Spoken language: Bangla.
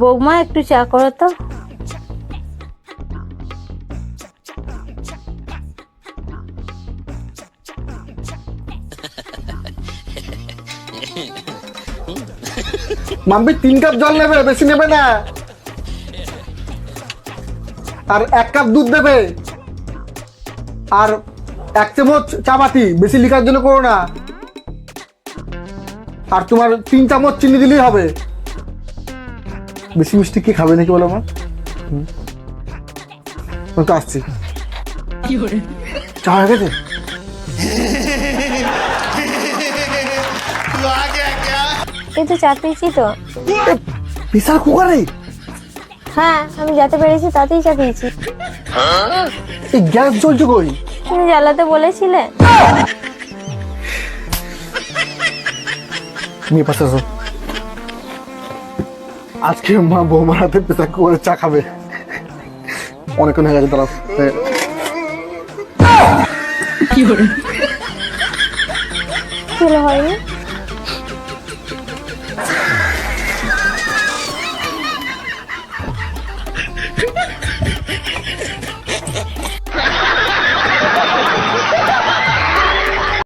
বৌমা, একটু চা করো তো। মাম্পি, তিন কাপ জল নেবে, বেশি নেবে না। আর এক কাপ দুধ দেবে। আর এক চামচ চাপাতি বেশি লিখার জন্য করো না। আর তোমার তিন চামচ চিনি দিলেই হবে। বেশি মিষ্টি কি খাবে নাকি বলো আমার। তো আসছি। চা হয়ে গেছে? এই তো চা পেয়েছি তো। বিশাল কুকারে হ্যাঁ আমি যাতে পেরেছি তাতেই চা পেয়েছি। এই গ্যাস জ্বলছে কই? তুমি জ্বালাতে বলেছিলে। নিয়ে পাশে আসো। আজকে মা বৌমার হাতে পেশা করে চা খাবে। অনেকক্ষণ হয়ে গেছে তারা ছিল হয়নি?